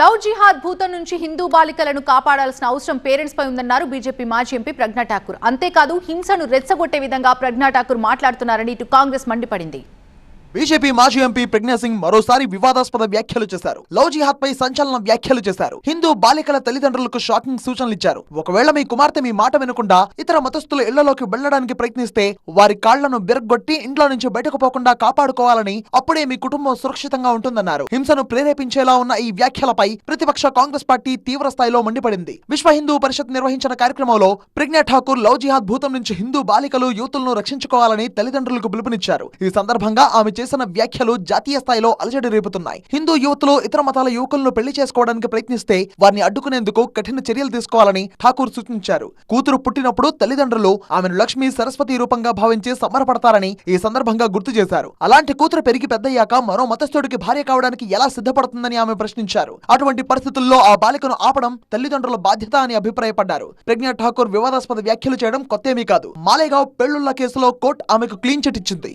Love జిహాద్ భూతం నుంచి హిందూ బాలికలను కాపాడాల్సిన అవసరం పేరెంట్స్ పై ఉందన్నారు బీజేపీ మాజీ ఎంపీ ప్రజ్ఞా ఠాకూర్. అంతేకాదు హింసను రెచ్చగొట్టే విధంగా ప్రజ్ఞా ఠాకూర్ మాట్లాడుతున్నారని ఇటు కాంగ్రెస్ మండిపడింది. బీజేపీ మాజీ ఎంపీ ప్రజ్ఞా సింగ్ మరోసారి వివాదాస్పద వ్యాఖ్యలు చేశారు. లవ్ జిహాద్ పై సంచలన వ్యాఖ్యలు చేశారు. హిందూ బాలికల తల్లిదండ్రులకు షాకింగ్ సూచనలు ఇచ్చారు. ఒకవేళ మీ కుమార్తె మీ మాట వినకుండా ఇతర మతస్థుల ఇళ్ళలోకి వెళ్ళడానికి ప్రయత్నిస్తే వారి కాళ్ళను బిరగొట్టి ఇంట్లో నుంచి బయటకు పోకుండా కాపాడుకోవాలని అప్పుడే మీ కుటుంబం సురక్షితంగా ఉంటుందన్నారు. హింసను ప్రేరేపించేలా ఉన్న ఈ వ్యాఖ్యలపై ప్రతిపక్ష కాంగ్రెస్ పార్టీ తీవ్ర స్థాయిలో మండిపడింది. విశ్వ హిందూ పరిషత్ నిర్వహించిన కార్యక్రమంలో ప్రజ్ఞా ఠాకూర్ లవ్ జిహాద్ భూతం నుంచి హిందూ బాలికలు యూతులను రక్షించుకోవాలని తల్లిదండ్రులకు పిలుపునిచ్చారు. ఈ సందర్భంగా ఆమె చేసిన వ్యాఖ్యలు జాతీయ స్థాయిలో అలజడి రేపుతున్నాయి. హిందూ యువతులు ఇతర మతాల యువకులను పెళ్ళి చేసుకోవడానికి ప్రయత్నిస్తే వారిని అడ్డుకునేందుకు కఠిన చర్యలు తీసుకోవాలని ఠాకూర్ సూచించారు. కూతురు పుట్టినప్పుడు తల్లిదండ్రులు ఆమెను లక్ష్మి సరస్వతి రూపంగా భావించి సమరపడతారని ఈ సందర్భంగా గుర్తు చేశారు. అలాంటి కూతురు పెరిగి పెద్దయ్యాక మరో మతస్థుడికి భార్య కావడానికి ఎలా సిద్ధపడుతుందని ఆమె ప్రశ్నించారు. అటువంటి పరిస్థితుల్లో ఆ బాలికను ఆపడం తల్లిదండ్రుల బాధ్యత అని అభిప్రాయపడ్డారు. ప్రజ్ఞా ఠాకూర్ వివాదాస్పద వ్యాఖ్యలు చేయడం కొత్తేమీ కాదు. మాలేగావ్ పెళ్ళుళ్ళ కేసులో కోర్టు ఆమెకు క్లీన్ చిట్ ఇచ్చింది.